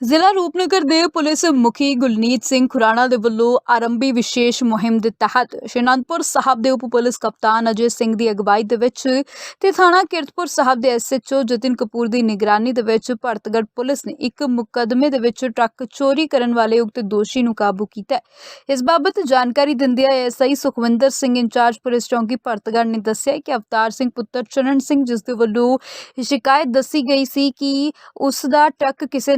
ਜ਼ਿਲ੍ਹਾ ਰੂਪਨਗਰ ਦੇ ਪੁਲਿਸ ਮੁਖੀ ਗੁਲਨੀਤ ਸਿੰਘ ਖੁਰਾਣਾ ਦੇ ਵੱਲੋਂ ਆਰੰਭੀ ਵਿਸ਼ੇਸ਼ ਮੁਹਿੰਮ ਦੇ ਤਹਿਤ ਸ਼੍ਰੀ ਅਨੰਦਪੁਰ ਸਾਹਿਬ ਦੇ ਉਪ ਪੁਲਿਸ ਕਪਤਾਨ ਅਜੇ ਸਿੰਘ ਦੀ ਅਗਵਾਈ ਦੇ ਵਿੱਚ ਤੇ ਥਾਣਾ ਕਿਰਤਪੁਰ ਸਾਹਿਬ ਦੇ ਐਸਐਚਓ ਜਤਿਨ ਕਪੂਰ ਦੀ ਨਿਗਰਾਨੀ ਦੇ ਵਿੱਚ ਭਰਤਗੜ੍ਹ ਪੁਲਿਸ ਨੇ ਇੱਕ ਮੁਕੱਦਮੇ ਦੇ ਵਿੱਚ ਟਰੱਕ ਚੋਰੀ ਕਰਨ ਵਾਲੇ ਉਕਤ ਦੋਸ਼ੀ ਨੂੰ ਕਾਬੂ ਕੀਤਾ ਇਸ ਬਾਬਤ ਜਾਣਕਾਰੀ ਦਿੰਦਿਆਂ SI Sukhwinder Singh incharge police ਚੌਂਕੀ ਭਰਤਗੜ੍ਹ ਨੇ ਦੱਸਿਆ ਕਿ ਅਵਤਾਰ ਸਿੰਘ ਪੁੱਤਰ ਚਰਨ ਸਿੰਘ, ਜਿਸ ਦੇ ਵੱਲੋਂ ਸ਼ਿਕਾਇਤ ਦੱਸੀ ਗਈ ਸੀ ਕਿ ਉਸ ਦਾ ਟਰੱਕ ਕਿਸੇ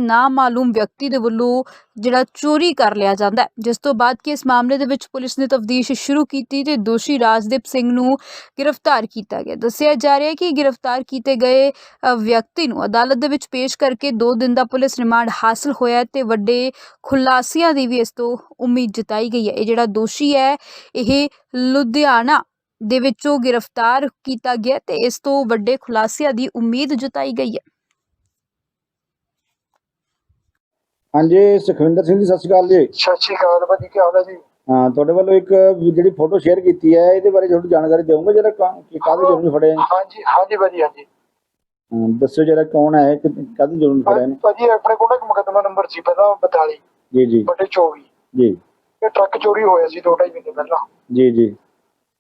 ਨਾਮਾਲੂਮ ਵਿਅਕਤੀ ਦੇ ਵੱਲੋਂ ਜਿਹੜਾ ਚੋਰੀ ਕਰ ਲਿਆ ਜਾਂਦਾ ਹੈ। ਜਿਸ ਤੋਂ ਬਾਅਦ ਕਿ ਇਸ ਮਾਮਲੇ ਦੇ ਵਿੱਚ ਪੁਲਿਸ ਨੇ ਤਫਤੀਸ਼ ਸ਼ੁਰੂ ਕੀਤੀ ਤੇ ਦੋਸ਼ੀ ਰਾਜਦੀਪ ਸਿੰਘ ਨੂੰ ਗ੍ਰਿਫਤਾਰ ਕੀਤਾ ਗਿਆ। ਦੱਸਿਆ ਜਾ ਰਿਹਾ ਹੈ ਕਿ ਗ੍ਰਿਫਤਾਰ ਕੀਤੇ ਗਏ ਵਿਅਕਤੀ ਨੂੰ ਅਦਾਲਤ ਦੇ ਵਿੱਚ ਪੇਸ਼ ਕਰਕੇ 2 ਦਿਨ ਦਾ ਪੁਲਿਸ ਰਿਮਾਂਡ ਹਾਸਲ ਹੋਇਆ ਤੇ ਵੱਡੇ ਖੁਲਾਸਿਆਂ ਦੀ ਵੀ ਇਸ ਤੋਂ ਉਮੀਦ ਜਤਾਈ ਗਈ ਹੈ। ਇਹ ਜਿਹੜਾ ਦੋਸ਼ੀ ਹੈ, ਇਹ ਲੁਧਿਆਣਾ ਦੇ ਵਿੱਚੋਂ ਗ੍ਰਿਫਤਾਰ ਕੀਤਾ ਗਿਆ ਤੇ ਇਸ ਤੋਂ ਵੱਡੇ ਖੁਲਾਸਿਆਂ ਦੀ ਉਮੀਦ ਜਤਾਈ ਗਈ ਹੈ। ਹਾਂਜੀ ਸੁਖਵਿੰਦਰ ਸਿੰਘ ਜੀ ਸਤਿ ਸ਼੍ਰੀ ਅਕਾਲ ਜੀ। ਸਤਿ ਸ਼੍ਰੀ ਅਕਾਲ ਭਾਜੀ ਕੀ ਹਾਲ ਹੈ ਜੀ? ਹਾਂ ਤੁਹਾਡੇ ਵੱਲੋਂ ਇੱਕ ਜਿਹੜੀ ਫੋਟੋ ਸ਼ੇਅਰ ਕੀਤੀ ਹੈ ਇਹਦੇ ਬਾਰੇ ਥੋੜੀ ਜਾਣਕਾਰੀ ਦਿਓਗੇ ਜਰਾ ਕਿ ਕਾਹਦੇ ਜੁਰਮ ਫੜੇ ਹਾਂਜੀ ਹਾਂਜੀ ਭਾਜੀ ਹਾਂਜੀ। ਦੱਸੋ ਜਰਾ ਕੌਣ ਹੈ ਕਿ ਕਾਹਦੇ ਜੁਰਮ ਫੜੇ ਨੇ? ਭਾਜੀ ਆਪਣੇ ਕੋਲ ਨਾ ਇੱਕ ਮੁਕੱਦਮਾ ਨੰਬਰ ਸੀ ਪਹਿਲਾਂ 42 ਜੀ ਜੀ। ਬਟੇ 24 ਜੀ। ਇਹ ਟਰੱਕ ਚੋਰੀ ਹੋਇਆ ਸੀ ਦੋ ਢਾਈ ਮਹੀਨੇ ਪਹਿਲਾਂ। ਜੀ ਜੀ।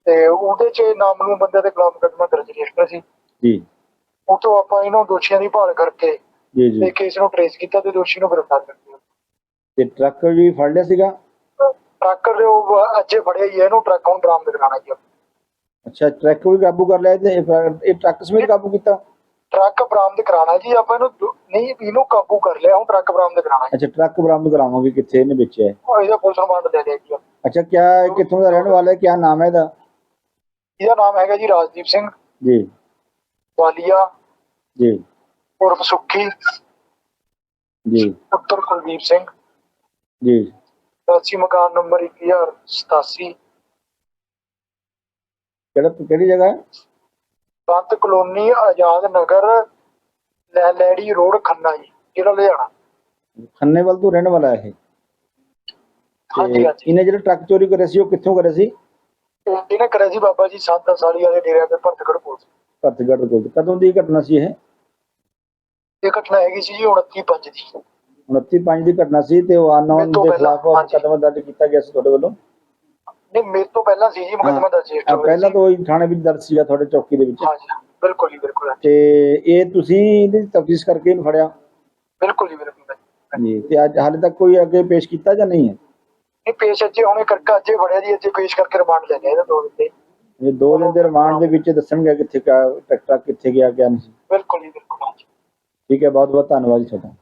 ਤੇ ਉਹਦੇ 'ਚ ਨਾਮਲੂਮ ਬੰਦੇ ਦੇ ਖਿਲਾਫ ਮੁਕੱਦਮਾ ਦਰਜ ਰਜਿਸਟਰ ਸੀ। ਜੀ। ਉਹ ਤੋਂ ਆਪਾਂ ਇਹਨਾਂ ਦੋਸ਼ੀਆਂ ਦੀ ਭਾਲ ਕਰਕੇ ਜੀ ਜੀ। ਤੇ ਕੇਸ ਨੂੰ ਟਰੇਸ ਕੀਤਾ ਤੇ ਦੋਸ਼ੀ ਨੂੰ ਗ੍ਰਿਫਤਾਰ ਕਰ ਲਿਆ। ਤੇ ਟਰੱਕ ਵੀ ਫੜ ਲਿਆ ਸੀਗਾ? ਟਰੱਕ ਦੇ ਉਹ ਅੱਜੇ ਫੜਿਆ ਹੀ ਹੈ ਇਹਨੂੰ ਟਰੱਕ ਹੁਣ ਬਰਾਮਦ ਕਰਾਣਾ ਜੀ ਅੱਛਾ ਟਰੱਕ ਵੀ ਕਾਬੂ ਕਰ ਲਿਆ ਤੇ ਇਹ- ਟਰੱਕ ਸਮੇਤ ਕਾਬੂ ਕੀਤਾ? ਟਰੱਕ ਬਰਾਮਦ ਕਰਾਣਾ ਜੀ ਆਪਾਂ ਇਹਨੂੰ ਨਹੀਂ ਇਹਨੂੰ ਕਾਬੂ ਕਰ ਲਿਆ ਹੁਣ ਟਰੱਕ ਬਰਾਮਦ ਕਰਾਣਾ ਅੱਛਾ ਟਰੱਕ ਬਰਾਮਦ ਕਰਾਵਾਂਗੇ ਕਿੱਥੇ ਇਹਨੇ ਵੇਚਿਆ ਹੈ? ਉਹ ਇਹਦਾ ਪੁਲਿਸ ਰਿਮਾਂਡ ਲੈ ਲਿਆ ਜੀ। ਅੱਛਾ ਕਿਆ ਕਿੱਥੋਂ ਦਾ ਰਹਿਣ ਵਾਲਾ ਹੈ? ਕਿਆ ਨਾਮ ਹੈ ਇਹਦਾ? ਇਹਦਾ ਨਾਮ ਹੈਗਾ ਜੀ ਰਾਜਦੀਪ ਸਿੰਘ। ਜੀ। ਵਾਲੀਆ ਜੀ। ਉਰਫ ਸੁੱਖੀ। ਜੀ। ਪੁੱਤਰ ਕੁਲਦੀਪ ਸਿੰਘ। ਜੀ। ਰਾਸੀ ਮਕਾਨ ਨੰਬਰ 1087 ਕਿਹੜਾ ਕਿਹੜੀ ਜਗ੍ਹਾ? ਹੈ ਬੰਤ ਕਲੋਨੀ ਆਜ਼ਾਦ ਨਗਰ ਲੈ ਲੈੜੀ ਰੋਡ ਖੰਨਾ ਜੀ ਜਿਹੜਾ ਲੁਧਿਆਣਾ ਖੰਨੇਵਾਲ ਤੋਂ ਰਹਿਣ ਵਾਲਾ ਹੈ ਇਹ। ਹਾਂਜੀ ਤੇ ਹਾਂਜੀ ਇਹਨੇ ਜਿਹੜਾ ਟਰੱਕ ਚੋਰੀ ਕਰਿਆ ਸੀ ਉਹ ਕਿੱਥੋਂ ਕਰਿਆ ਸੀ? ਇਹਨੇ ਕਰਿਆ ਸੀ ਬਾਬਾ ਜੀ ਸੰਤ ਸਾਲੀ ਵਾਲੇ ਡੇਰੇ ਦੇ ਭਰਤਗੜ ਕੋਲ ਭਰਤਗੜ੍ਹ ਕੋਲ ਕਦੋਂ ਦੀ ਘਟਨਾ ਸੀ ਇਹ? ਇਹ ਘਟਨਾ ਹੈਗੀ ਸੀ ਜੀ 29 ਪੰਜ ਦੀ। 29 ਪੰਜ ਦੀ ਘਟਨਾ ਸੀ ਤੇ ਉਹ ਅਨਨੋਨ ਤੋਂ ਦੇ ਪਹਿਲਾਂ, ਖਿਲਾਫ ਹਾਂਜੀ। ਮੁਕੱਦਮਾ ਦਰਜ ਕੀਤਾ ਗਿਆ ਸੀ ਤੁਹਾਡੇ ਵੱਲੋਂ? ਨਹੀਂ ਮੇਰੇ ਤੋਂ ਪਹਿਲਾਂ ਸੀ ਜੀ ਮੁਕੱਦਮਾ ਦਰਜ ਆ ਰਜਿਸਟਰ ਪਹਿਲਾਂ ਤੋਂ ਹੀ ਥਾਣੇ ਵਿੱਚ ਦਰਜ ਸੀਗਾ ਤੁਹਾਡੇ ਚੌਕੀ ਦੇ ਵਿੱਚ। ਹਾਂਜੀ ਬਿਲਕੁਲ ਜੀ ਬਿਲਕੁਲ ਤੇ ਇਹ ਤੁਸੀਂ ਇਹਦੀ ਤਫਤੀਸ਼ ਕਰਕੇ ਇਹਨੂੰ ਫੜਿਆ? ਬਿਲਕੁਲ ਜੀ ਬਿਲਕੁਲ ਜੀ ਤੇ ਅੱਜ ਹਾਲੇ ਤੱਕ ਕੋਈ ਅੱਗੇ ਪੇਸ਼ ਕੀਤਾ ਜਾਂ ਨਹੀਂ ਹੈ? ਇਹ ਪੇਸ਼ ਅੱਜੇ ਹੁਣੇ ਕਰਕੇ ਅੱਜੇ ਫੜਿਆ ਜੀ ਅੱਜੇ ਪੇਸ਼ ਕਰਕੇ ਰਿਮਾਂਡ ਲੈ ਲਿਆ ਇਹਦਾ ਦੋ ਦਿਨ ਤੇ ਇਹ ਦੋ ਦਿਨ ਦੇ ਰਿਮਾਂਡ ਦੇ ਵਿੱਚ ਦੱਸਣਗੇ ਕਿੱਥੇ ਕਾ ਟਰੱਕ ਕਿੱਥੇ ਗਿਆ ਕਿਆ ਨਹੀਂ। ਸੀ ਬਿਲਕੁਲ ਜੀ ਠੀਕ ਹੈ ਬਹੁਤ ਬਹੁਤ ਧੰਨਵਾਦ ਜੀ ਤੁਹਾਡਾ।